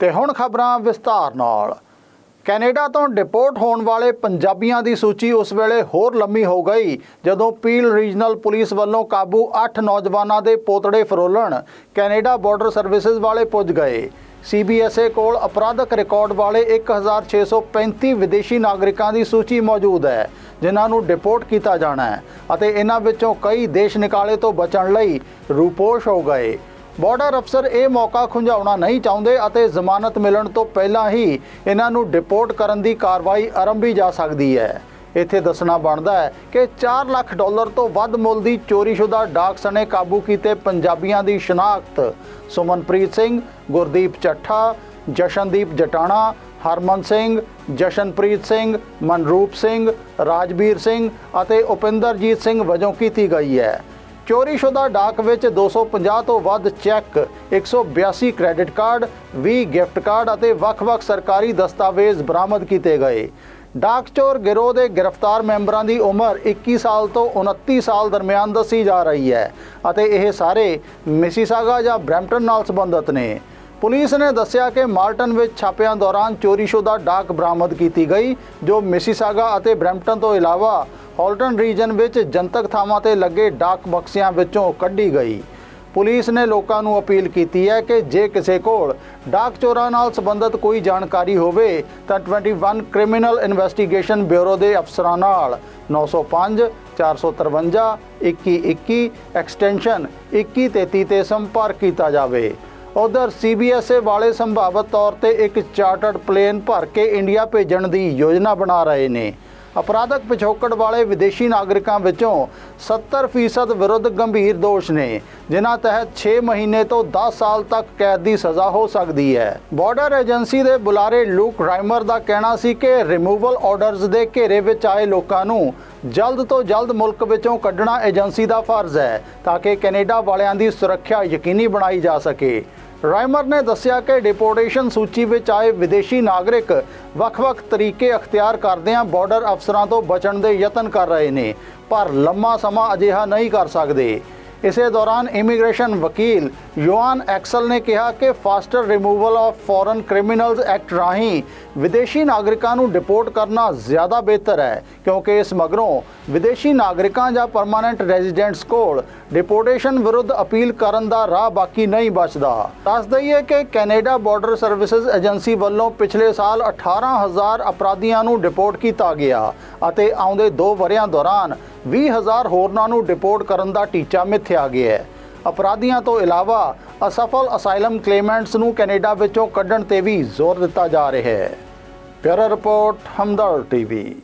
ਤੇ ਹੁਣ ਖਬਰਾਂ ਵਿਸਤਾਰ ਨਾਲ। ਕੈਨੇਡਾ ਤੋਂ ਡਿਪੋਰਟ ਹੋਣ ਵਾਲੇ ਪੰਜਾਬੀਆਂ ਦੀ ਸੂਚੀ ਉਸ ਵੇਲੇ ਹੋਰ ਲੰਮੀ ਹੋ ਗਈ, ਜਦੋਂ ਪੀਲ ਰੀਜਨਲ ਪੁਲਿਸ ਵੱਲੋਂ ਕਾਬੂ 8 ਨੌਜਵਾਨਾਂ ਦੇ ਪੋਤੜੇ ਫਰੋਲਣ ਕੈਨੇਡਾ ਬਾਰਡਰ ਸਰਵਿਸਿਜ਼ ਵਾਲੇ ਪੁੱਜ ਗਏ। ਸੀਬੀਐਸਏ ਕੋਲ ਅਪਰਾਧਕ ਰਿਕਾਰਡ ਵਾਲੇ 1635 ਵਿਦੇਸ਼ੀ ਨਾਗਰਿਕਾਂ ਦੀ ਸੂਚੀ ਮੌਜੂਦ ਹੈ, ਜਿਨ੍ਹਾਂ ਨੂੰ ਡਿਪੋਰਟ ਕੀਤਾ ਜਾਣਾ ਹੈ ਅਤੇ ਇਹਨਾਂ ਵਿੱਚੋਂ ਕਈ ਦੇਸ਼ ਨਿਕਾਲੇ ਤੋਂ ਬਚਣ ਲਈ ਰੂਪੋਸ਼ ਹੋ ਗਏ। ਬਾਰਡਰ ਅਫਸਰ ਇਹ ਮੌਕਾ ਖੁੰਝਾਉਣਾ ਨਹੀਂ ਚਾਹੁੰਦੇ ਅਤੇ ਜ਼ਮਾਨਤ ਮਿਲਣ ਤੋਂ ਪਹਿਲਾਂ ਹੀ ਇਹਨਾਂ ਨੂੰ ਡਿਪੋਰਟ ਕਰਨ ਦੀ ਕਾਰਵਾਈ ਆਰੰਭੀ ਜਾ ਸਕਦੀ ਹੈ। ਇੱਥੇ ਦੱਸਣਾ ਬਣਦਾ ਹੈ ਕਿ 4 ਲੱਖ ਡਾਲਰ ਤੋਂ ਵੱਧ ਮੁੱਲ ਦੀ ਚੋਰੀਸ਼ੁਦਾ ਡਾਕ ਸਣੇ ਕਾਬੂ ਕੀਤੇ ਪੰਜਾਬੀਆਂ ਦੀ ਸ਼ਨਾਖਤ। ਸੁਮਨਪ੍ਰੀਤ ਸਿੰਘ, ਗੁਰਦੀਪ ਚੱਠਾ, ਜਸ਼ਨਦੀਪ ਜਟਾਣਾ, ਹਰਮਨ ਸਿੰਘ, ਜਸ਼ਨਪ੍ਰੀਤ ਸਿੰਘ, ਮਨਰੂਪ ਸਿੰਘ, ਰਾਜਵੀਰ ਸਿੰਘ ਅਤੇ ਉਪਿੰਦਰਜੀਤ ਸਿੰਘ ਵਜੋਂ ਕੀਤੀ ਗਈ ਹੈ। ਚੋਰੀਸ਼ੁਦਾ ਡਾਕ ਵਿੱਚ 250 ਤੋਂ ਵੱਧ cheque 182 credit card 20 gift card ਅਤੇ ਵੱਖ-ਵੱਖ ਸਰਕਾਰੀ ਦਸਤਾਵੇਜ਼ ਬਰਾਮਦ ਕੀਤੇ ਗਏ। ਡਾਕ ਚੋਰ ਗਿਰੋਹ ਦੇ ਗ੍ਰਿਫਤਾਰ ਮੈਂਬਰਾਂ ਦੀ ਉਮਰ 21 ਸਾਲ ਤੋਂ 29 ਸਾਲ ਦਰਮਿਆਨ ਦੱਸੀ ਜਾ ਰਹੀ ਹੈ ਅਤੇ ਇਹ ਸਾਰੇ ਮਿਸੀਸਾਗਾ ਜਾਂ ਬਰੈਂਪਟਨ ਨਾਲ ਸੰਬੰਧਿਤ ਨੇ। ਪੁਲਿਸ ਨੇ ਦੱਸਿਆ ਕਿ ਮਾਲਟਨ ਵਿੱਚ ਛਾਪਿਆਂ ਦੌਰਾਨ ਚੋਰੀशुदा ਡਾਕ ਬਰਾਮਦ ਕੀਤੀ ਗਈ, ਜੋ ਮਿਸੀਸਾਗਾ ਅਤੇ ਬਰੈਂਪਟਨ ਤੋਂ ਇਲਾਵਾ ਹਾਲਟਨ ਰੀਜਨ ਵਿੱਚ ਜਨਤਕ ਥਾਵਾਂ ਤੇ ਲੱਗੇ ਡਾਕ ਬਕਸਿਆਂ ਵਿੱਚੋਂ ਕੱਢੀ ਗਈ। ਪੁਲਿਸ ਨੇ ਲੋਕਾਂ ਨੂੰ ਅਪੀਲ ਕੀਤੀ ਹੈ ਕਿ ਜੇ ਕਿਸੇ ਕੋਲ ਡਾਕ ਚੋਰਾਂ ਨਾਲ ਸੰਬੰਧਿਤ ਕੋਈ ਜਾਣਕਾਰੀ ਹੋਵੇ, ਤਾਂ 21 ਕ੍ਰਿਮੀਨਲ ਇਨਵੈਸਟੀਗੇਸ਼ਨ ਬਿਊਰੋ ਦੇ ਅਫਸਰਾਂ ਨਾਲ 905 453 2121 ਐਕਸਟੈਂਸ਼ਨ 2133 ਤੇ ਸੰਪਰਕ ਕੀਤਾ ਜਾਵੇ। ਉਧਰ ਸੀਬੀਐਸਏ ਵਾਲੇ ਸੰਭਾਵਤ ਤੌਰ ਤੇ ਇੱਕ ਚਾਰਟਰਡ ਪਲੇਨ ਭਰ ਕੇ ਇੰਡੀਆ ਭੇਜਣ ਦੀ ਯੋਜਨਾ ਬਣਾ ਰਹੇ ਨੇ। ਅਪਰਾਧਕ ਪਿਛੋਕੜ ਵਾਲੇ ਵਿਦੇਸ਼ੀ ਨਾਗਰਿਕਾਂ ਵਿੱਚੋਂ 70% ਵਿਰੁੱਧ ਗੰਭੀਰ ਦੋਸ਼ ਨੇ, ਜਿਨ੍ਹਾਂ ਤਹਿਤ 6 ਮਹੀਨੇ ਤੋਂ 10 ਸਾਲ ਤੱਕ ਕੈਦ ਦੀ ਸਜ਼ਾ ਹੋ ਸਕਦੀ ਹੈ। ਬਾਰਡਰ ਏਜੰਸੀ ਦੇ ਬੁਲਾਰੇ ਲੂਕ ਰਾਈਮਰ ਦਾ ਕਹਿਣਾ ਸੀ ਕਿ ਰਿਮੂਵਲ ਆਰਡਰਸ ਦੇ ਘੇਰੇ ਵਿੱਚ ਆਏ ਲੋਕਾਂ ਨੂੰ ਜਲਦ ਤੋਂ ਜਲਦ ਮੁਲਕ ਵਿੱਚੋਂ ਕੱਢਣਾ ਏਜੰਸੀ ਦਾ ਫਰਜ਼ ਹੈ, ਤਾਂ ਕਿ ਕੈਨੇਡਾ ਵਾਲਿਆਂ ਦੀ ਸੁਰੱਖਿਆ ਯਕੀਨੀ ਬਣਾਈ ਜਾ ਸਕੇ। ਰਾਇਮਰ ਨੇ ਦੱਸਿਆ ਕਿ ਡਿਪੋਰਟੇਸ਼ਨ ਸੂਚੀ ਵਿੱਚ ਆਏ ਵਿਦੇਸ਼ੀ ਨਾਗਰਿਕ ਵੱਖ-ਵੱਖ ਤਰੀਕੇ ਅਖਤਿਆਰ ਕਰਦਿਆਂ ਬਾਰਡਰ ਅਫਸਰਾਂ ਤੋਂ ਬਚਣ ਦੇ ਯਤਨ ਕਰ ਰਹੇ ਨੇ, ਪਰ ਲੰਮਾ ਸਮਾਂ ਅਜਿਹਾ ਨਹੀਂ ਕਰ ਸਕਦੇ। ਇਸੇ ਦੌਰਾਨ ਇਮੀਗ੍ਰੇਸ਼ਨ ਵਕੀਲ ਯੋਹਾਨ ਐਕਸਲ ਨੇ ਕਿਹਾ ਕਿ faster removal of foreign criminals act ਰਾਹੀਂ ਵਿਦੇਸ਼ੀ ਨਾਗਰਿਕਾਂ ਨੂੰ ਡਿਪੋਰਟ ਕਰਨਾ ਜ਼ਿਆਦਾ ਬਿਹਤਰ ਹੈ, ਕਿਉਂਕਿ ਇਸ ਮਗਰੋਂ ਵਿਦੇਸ਼ੀ ਨਾਗਰਿਕਾਂ ਜਾਂ ਪਰਮਾਨੈਂਟ ਰੈਜ਼ੀਡੈਂਟਸ ਕੋਲ ਡਿਪੋਰਟੇਸ਼ਨ ਵਿਰੁੱਧ ਅਪੀਲ ਕਰਨ ਦਾ ਰਾਹ ਬਾਕੀ ਨਹੀਂ ਬਚਦਾ। ਦੱਸ ਦਈਏ ਕਿ ਕੈਨੇਡਾ ਬਾਰਡਰ ਸਰਵਿਸਿਜ਼ ਏਜੰਸੀ ਵੱਲੋਂ ਪਿਛਲੇ ਸਾਲ 18000 ਅਪਰਾਧੀਆਂ ਨੂੰ ਡਿਪੋਰਟ ਕੀਤਾ ਗਿਆ। ਅਤੇ ਆਉਂਦੇ 2 ਵਰਿਆਂ ਦੌਰਾਨ 20000 ਹੋਰਨਾਂ ਨੂੰ ਡਿਪੋਰਟ ਕਰਨ ਦਾ ਟੀਚਾ ਮਿੱਥਿਆ ਗਿਆ ਹੈ। ਅਪਰਾਧੀਆਂ ਤੋਂ ਇਲਾਵਾ ਅਸਫਲ ਅਸਾਈਲਮ ਕਲੇਮੈਂਟਸ ਨੂੰ ਕੈਨੇਡਾ ਵਿੱਚੋਂ ਕੱਢਣ ਤੇ ਵੀ ਜ਼ੋਰ ਦਿੱਤਾ ਜਾ ਰਿਹਾ ਹੈ। ਪਿਆਰਾ ਰਿਪੋਰਟ ਹਮਦਰ ਟੀਵੀ।